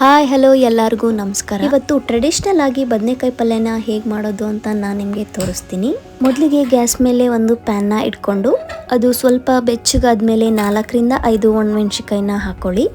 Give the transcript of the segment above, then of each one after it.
Hi hello ಎಲ್ಲರಿಗೂ ನಮಸ್ಕಾರ. ಇವತ್ತು ಟ್ರೆಡಿಷ್ನಲ್ ಆಗಿ ಬದನೆಕಾಯಿ ಪಲ್ಯನ ಹೇಗೆ ಮಾಡೋದು ಅಂತ ನಾನು ನಿಮಗೆ ತೋರಿಸ್ತೀನಿ. ಮೊದಲಿಗೆ ಗ್ಯಾಸ್ ಮೇಲೆ ಒಂದು ಪ್ಯಾನ್ನ ಇಟ್ಕೊಂಡು ಅದು ಸ್ವಲ್ಪ ಬೆಚ್ಚಗಾದ್ಮೇಲೆ ನಾಲ್ಕರಿಂದ ಐದು ಒಣಮೆಣ್ಸಿಕಾಯಿನ ಹಾಕೊಳ್ಳಿ.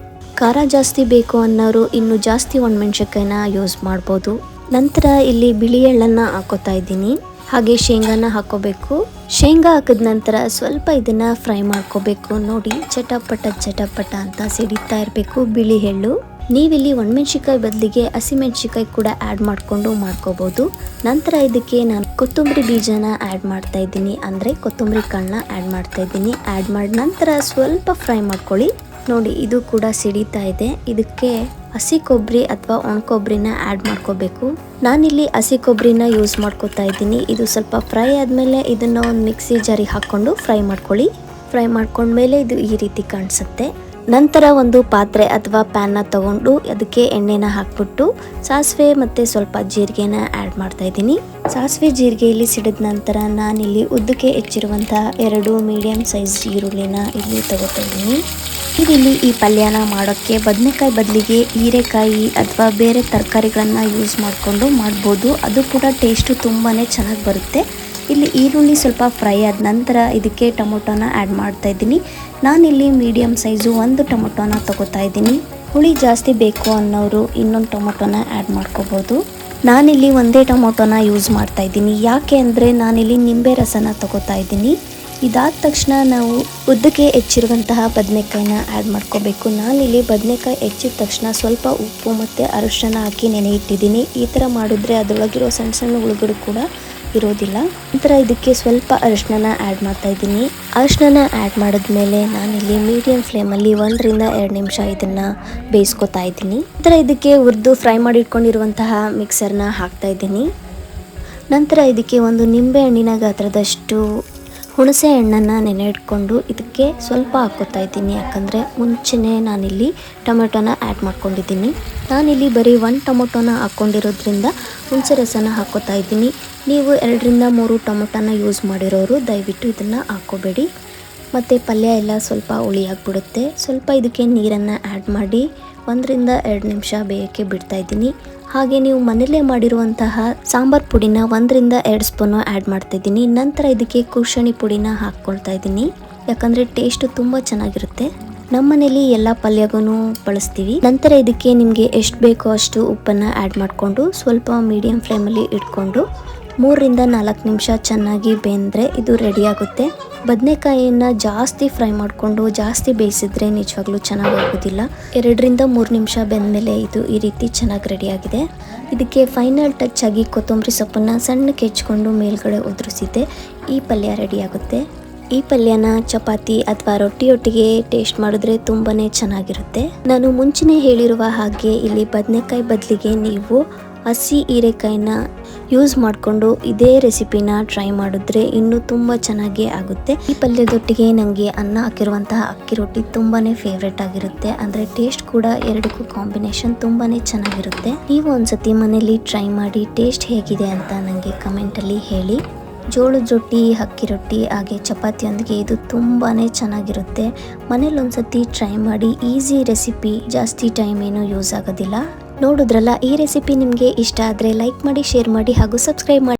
ಖಾರ ಜಾಸ್ತಿ ಬೇಕು ಅನ್ನೋರು ಇನ್ನು ಜಾಸ್ತಿ ಒಣಮೆಣ್ಸಿಕಾಯಿನ ಯೂಸ್ ಮಾಡ್ಬೋದು. ನಂತರ ಇಲ್ಲಿ ಬಿಳಿ ಎಳ್ಳನ್ನ ಹಾಕೋತಾ ಇದ್ದೀನಿ. ಹಾಗೆ ಶೇಂಗಾನ ಹಾಕೋಬೇಕು. ಶೇಂಗಾ ಹಾಕಿದ ನಂತರ ಸ್ವಲ್ಪ ಇದನ್ನ ಫ್ರೈ ಮಾಡ್ಕೋಬೇಕು. ನೋಡಿ ಚಟಪಟ ಚಟಪಟ ಅಂತ ಸಿಡಿತಾ ಇರಬೇಕು ಬಿಳಿ ಎಳ್ಳು. ನೀವಿಲ್ಲಿ ಒಣಮೆಣ್ಸಿಕಾಯಿ ಬದಲಿಗೆ ಹಸಿಮೆಣ್ಸಿಕಾಯಿ ಕೂಡ ಆ್ಯಡ್ ಮಾಡಿಕೊಂಡು ಮಾಡ್ಕೋಬೋದು. ನಂತರ ಇದಕ್ಕೆ ನಾನು ಕೊತ್ತಂಬರಿ ಬೀಜನ ಆ್ಯಡ್ ಮಾಡ್ತಾ ಇದ್ದೀನಿ. ಅಂದರೆ ಕೊತ್ತಂಬರಿ ಕಾಳನ್ನ ಆ್ಯಡ್ ಮಾಡ್ತಾ ಇದ್ದೀನಿ. ಆ್ಯಡ್ ಮಾಡಿ ನಂತರ ಸ್ವಲ್ಪ ಫ್ರೈ ಮಾಡ್ಕೊಳ್ಳಿ. ನೋಡಿ, ಇದು ಕೂಡ ಸಿಡಿತಾ ಇದೆ. ಇದಕ್ಕೆ ಹಸಿ ಕೊಬ್ಬರಿ ಅಥವಾ ಒಣ ಕೊಬ್ಬರಿನ ಆ್ಯಡ್ ಮಾಡ್ಕೋಬೇಕು. ನಾನಿಲ್ಲಿ ಹಸಿ ಕೊಬ್ಬರಿನ ಯೂಸ್ ಮಾಡ್ಕೋತಾ ಇದ್ದೀನಿ. ಇದು ಸ್ವಲ್ಪ ಫ್ರೈ ಆದಮೇಲೆ ಇದನ್ನು ಒಂದು ಮಿಕ್ಸಿ ಜಾರಿಗೆ ಹಾಕ್ಕೊಂಡು ಫ್ರೈ ಮಾಡ್ಕೊಳ್ಳಿ. ಫ್ರೈ ಮಾಡ್ಕೊಂಡ್ಮೇಲೆ ಇದು ಈ ರೀತಿ ಕಾಣಿಸುತ್ತೆ. ನಂತರ ಒಂದು ಪಾತ್ರೆ ಅಥವಾ ಪ್ಯಾನ್ನ ತಗೊಂಡು ಅದಕ್ಕೆ ಎಣ್ಣೆನ ಹಾಕ್ಬಿಟ್ಟು ಸಾಸಿವೆ ಮತ್ತು ಸ್ವಲ್ಪ ಜೀರಿಗೆನ ಆ್ಯಡ್ ಮಾಡ್ತಾ ಇದ್ದೀನಿ. ಸಾಸಿವೆ ಜೀರಿಗೆಯಲ್ಲಿ ಸಿಡಿದ ನಂತರ ನಾನಿಲ್ಲಿ ಉದ್ದಕ್ಕೆ ಹೆಚ್ಚಿರುವಂತಹ ಎರಡು ಮೀಡಿಯಂ ಸೈಜ್ ಈರುಳ್ಳಿನ ಇಲ್ಲಿ ತಗೋತಾ ಇದ್ದೀನಿ. ಇಲ್ಲಿ ಈ ಪಲ್ಯನ ಮಾಡೋಕ್ಕೆ ಬದನೆಕಾಯಿ ಬದಲಿಗೆ ಹೀರೆಕಾಯಿ ಅಥವಾ ಬೇರೆ ತರಕಾರಿಗಳನ್ನು ಯೂಸ್ ಮಾಡಿಕೊಂಡು ಮಾಡ್ಬೋದು. ಅದು ಕೂಡ ಟೇಸ್ಟು ತುಂಬಾ ಚೆನ್ನಾಗಿ ಬರುತ್ತೆ. ಇಲ್ಲಿ ಈರುಳ್ಳಿ ಸ್ವಲ್ಪ ಫ್ರೈ ಆದ ನಂತರ ಇದಕ್ಕೆ ಟೊಮೊಟೊನ ಆ್ಯಡ್ ಮಾಡ್ತಾ ಇದ್ದೀನಿ. ನಾನಿಲ್ಲಿ ಮೀಡಿಯಮ್ ಸೈಜು ಒಂದು ಟೊಮೊಟೊನ ತಗೋತಾ ಇದ್ದೀನಿ. ಹುಳಿ ಜಾಸ್ತಿ ಬೇಕು ಅನ್ನೋರು ಇನ್ನೊಂದು ಟೊಮೊಟೊನ ಆ್ಯಡ್ ಮಾಡ್ಕೋಬೋದು. ನಾನಿಲ್ಲಿ ಒಂದೇ ಟೊಮೊಟೊನ ಯೂಸ್ ಮಾಡ್ತಾ ಇದ್ದೀನಿ. ಯಾಕೆ ಅಂದರೆ ನಾನಿಲ್ಲಿ ನಿಂಬೆ ರಸನ ತಗೋತಾ ಇದ್ದೀನಿ. ಇದಾದ ತಕ್ಷಣ ನಾವು ಉದ್ದಕ್ಕೆ ಹೆಚ್ಚಿರುವಂತಹ ಬದನೆಕಾಯಿನ ಆ್ಯಡ್ ಮಾಡ್ಕೋಬೇಕು. ನಾನಿಲ್ಲಿ ಬದನೆಕಾಯಿ ಹೆಚ್ಚಿದ ತಕ್ಷಣ ಸ್ವಲ್ಪ ಉಪ್ಪು ಮತ್ತು ಅರಿಶಿನ ಹಾಕಿ ನೆನೆ ಇಟ್ಟಿದ್ದೀನಿ ಈ ಥರ ಮಾಡಿದ್ರೆ ಅದರೊಳಗಿರೋ ಸಣ್ಣ ಸಣ್ಣ ಹುಳುಗಳು ಕೂಡ ಇರೋದಿಲ್ಲ. ನಂತರ ಇದಕ್ಕೆ ಸ್ವಲ್ಪ ಅರಿಶಿನ ಆ್ಯಡ್ ಮಾಡ್ತಾ ಇದ್ದೀನಿ. ಅರಿಶಿನ ಆ್ಯಡ್ ಮಾಡಿದ್ಮೇಲೆ ನಾನಿಲ್ಲಿ ಮೀಡಿಯಂ ಫ್ಲೇಮಲ್ಲಿ ಒಂದರಿಂದ ಎರಡು ನಿಮಿಷ ಇದನ್ನು ಬೇಯಿಸ್ಕೊತಾ ಇದ್ದೀನಿ. ನಂತರ ಇದಕ್ಕೆ ಹುರಿದು ಫ್ರೈ ಮಾಡಿ ಇಟ್ಕೊಂಡಿರುವಂತಹ ಮಿಕ್ಸರ್ನ ಹಾಕ್ತಾ ಇದ್ದೀನಿ. ನಂತರ ಇದಕ್ಕೆ ಒಂದು ನಿಂಬೆ ಹಣ್ಣಿನ ಗಾತ್ರದಷ್ಟು ಹುಣಸೆ ಹಣ್ಣನ್ನು ನೆನೆ ಇಟ್ಕೊಂಡು ಇದಕ್ಕೆ ಸ್ವಲ್ಪ ಹಾಕೋತಾ ಇದ್ದೀನಿ. ಯಾಕಂದರೆ ಮುಂಚೆನೇ ನಾನಿಲ್ಲಿ ಟೊಮೆಟೊನ ಆ್ಯಡ್ ಮಾಡ್ಕೊಂಡಿದ್ದೀನಿ. ನಾನಿಲ್ಲಿ ಬರೀ ಒಂದು ಟೊಮೊಟೊನ ಹಾಕ್ಕೊಂಡಿರೋದ್ರಿಂದ ಹುಣಸೆ ರಸನ ಹಾಕ್ಕೋತಾ ಇದ್ದೀನಿ. ನೀವು ಎರಡರಿಂದ ಮೂರು ಟೊಮೊಟೊನ ಯೂಸ್ ಮಾಡಿರೋರು ದಯವಿಟ್ಟು ಇದನ್ನು ಹಾಕ್ಕೋಬೇಡಿ ಮತ್ತು ಪಲ್ಯ ಎಲ್ಲ ಸ್ವಲ್ಪ ಹುಳಿಯಾಗ್ಬಿಡುತ್ತೆ ಸ್ವಲ್ಪ ಇದಕ್ಕೆ ನೀರನ್ನು ಆ್ಯಡ್ ಮಾಡಿ ಒಂದರಿಂದ ಎರಡು ನಿಮಿಷ ಬೇಯಕ್ಕೆ ಬಿಡ್ತಾ ಇದ್ದೀನಿ. ಹಾಗೆ ನೀವು ಮನೇಲೇ ಮಾಡಿರುವಂತಹ ಸಾಂಬಾರ್ ಪುಡಿನ ಒಂದರಿಂದ ಎರಡು ಸ್ಪೂನು ಆ್ಯಡ್ ಮಾಡ್ತಾ ಇದ್ದೀನಿ. ನಂತರ ಇದಕ್ಕೆ ಕುಶಣಿ ಪುಡಿನ ಹಾಕ್ಕೊಳ್ತಾ ಇದ್ದೀನಿ. ಯಾಕಂದರೆ ಟೇಸ್ಟು ತುಂಬ ಚೆನ್ನಾಗಿರುತ್ತೆ. ನಮ್ಮ ಮನೇಲಿ ಎಲ್ಲ ಪಲ್ಯಗೂ ಬಳಸ್ತೀವಿ. ನಂತರ ಇದಕ್ಕೆ ನಿಮಗೆ ಎಷ್ಟು ಬೇಕೋ ಅಷ್ಟು ಉಪ್ಪನ್ನು ಆ್ಯಡ್ ಮಾಡಿಕೊಂಡು ಸ್ವಲ್ಪ ಮೀಡಿಯಂ ಫ್ಲೇಮಲ್ಲಿ ಇಟ್ಕೊಂಡು ಮೂರರಿಂದ ನಾಲ್ಕು ನಿಮಿಷ ಚೆನ್ನಾಗಿ ಬೆಂದರೆ ಇದು ರೆಡಿಯಾಗುತ್ತೆ ಬದನೆಕಾಯಿಯನ್ನು ಜಾಸ್ತಿ ಫ್ರೈ ಮಾಡಿಕೊಂಡು ಜಾಸ್ತಿ ಬೇಯಿಸಿದ್ರೆ ನಿಜವಾಗ್ಲೂ ಚೆನ್ನಾಗಿ ಆಗೋದಿಲ್ಲ. ಎರಡರಿಂದ ಮೂರು ನಿಮಿಷ ಬೆಂದಮೇಲೆ ಇದು ಈ ರೀತಿ ಚೆನ್ನಾಗಿ ರೆಡಿಯಾಗಿದೆ ಇದಕ್ಕೆ ಫೈನಲ್ ಟಚ್ ಆಗಿ ಕೊತ್ತಂಬರಿ ಸೊಪ್ಪನ್ನು ಸಣ್ಣಕ್ಕೆ ಹೆಚ್ಕೊಂಡು ಮೇಲ್ಗಡೆ ಉದುರಿಸಿದ್ದೆ ಈ ಪಲ್ಯ ರೆಡಿಯಾಗುತ್ತೆ ಈ ಪಲ್ಯನ ಚಪಾತಿ ಅಥವಾ ರೊಟ್ಟಿಯೊಟ್ಟಿಗೆ ಟೇಸ್ಟ್ ಮಾಡಿದ್ರೆ ತುಂಬಾ ಚೆನ್ನಾಗಿರುತ್ತೆ. ನಾನು ಮುಂಚೆನೇ ಹೇಳಿರುವ ಹಾಗೆ ಇಲ್ಲಿ ಬದನೆಕಾಯಿ ಬದಲಿಗೆ ನೀವು ಹಸಿ ಹೀರೆಕಾಯಿನ ಯೂಸ್ ಮಾಡಿಕೊಂಡು ಇದೇ ರೆಸಿಪಿನ ಟ್ರೈ ಮಾಡಿದ್ರೆ ಇನ್ನೂ ತುಂಬ ಚೆನ್ನಾಗಿ ಆಗುತ್ತೆ. ಈ ಪಲ್ಯದೊಟ್ಟಿಗೆ ನನಗೆ ಅನ್ನ ಹಾಕಿರುವಂತಹ ಅಕ್ಕಿ ರೊಟ್ಟಿ ತುಂಬಾ ಫೇವ್ರೆಟ್ ಆಗಿರುತ್ತೆ. ಅಂದರೆ ಟೇಸ್ಟ್ ಕೂಡ ಎರಡಕ್ಕೂ ಕಾಂಬಿನೇಷನ್ ತುಂಬಾ ಚೆನ್ನಾಗಿರುತ್ತೆ. ನೀವು ಒಂದ್ಸತಿ ಮನೇಲಿ ಟ್ರೈ ಮಾಡಿ ಟೇಸ್ಟ್ ಹೇಗಿದೆ ಅಂತ ನನಗೆ ಕಮೆಂಟಲ್ಲಿ ಹೇಳಿ. ಜೋಳದ ರೊಟ್ಟಿ, ಅಕ್ಕಿ ರೊಟ್ಟಿ, ಹಾಗೆ ಚಪಾತಿಯೊಂದಿಗೆ ಇದು ತುಂಬಾ ಚೆನ್ನಾಗಿರುತ್ತೆ. ಮನೇಲಿ ಒಂದ್ಸತಿ ಟ್ರೈ ಮಾಡಿ ಈಸಿ ರೆಸಿಪಿ ಜಾಸ್ತಿ ಟೈಮ್ ಏನು ಯೂಸ್ ಆಗೋದಿಲ್ಲ. ನೋಡಿದ್ರಲ್ಲ ಈ ರೆಸಿಪಿ ನಿಮಗೆ ಇಷ್ಟ ಆದರೆ ಲೈಕ್ ಮಾಡಿ ಶೇರ್ ಮಾಡಿ ಹಾಗೂ ಸಬ್ಸ್ಕ್ರೈಬ್ ಮಾಡಿ.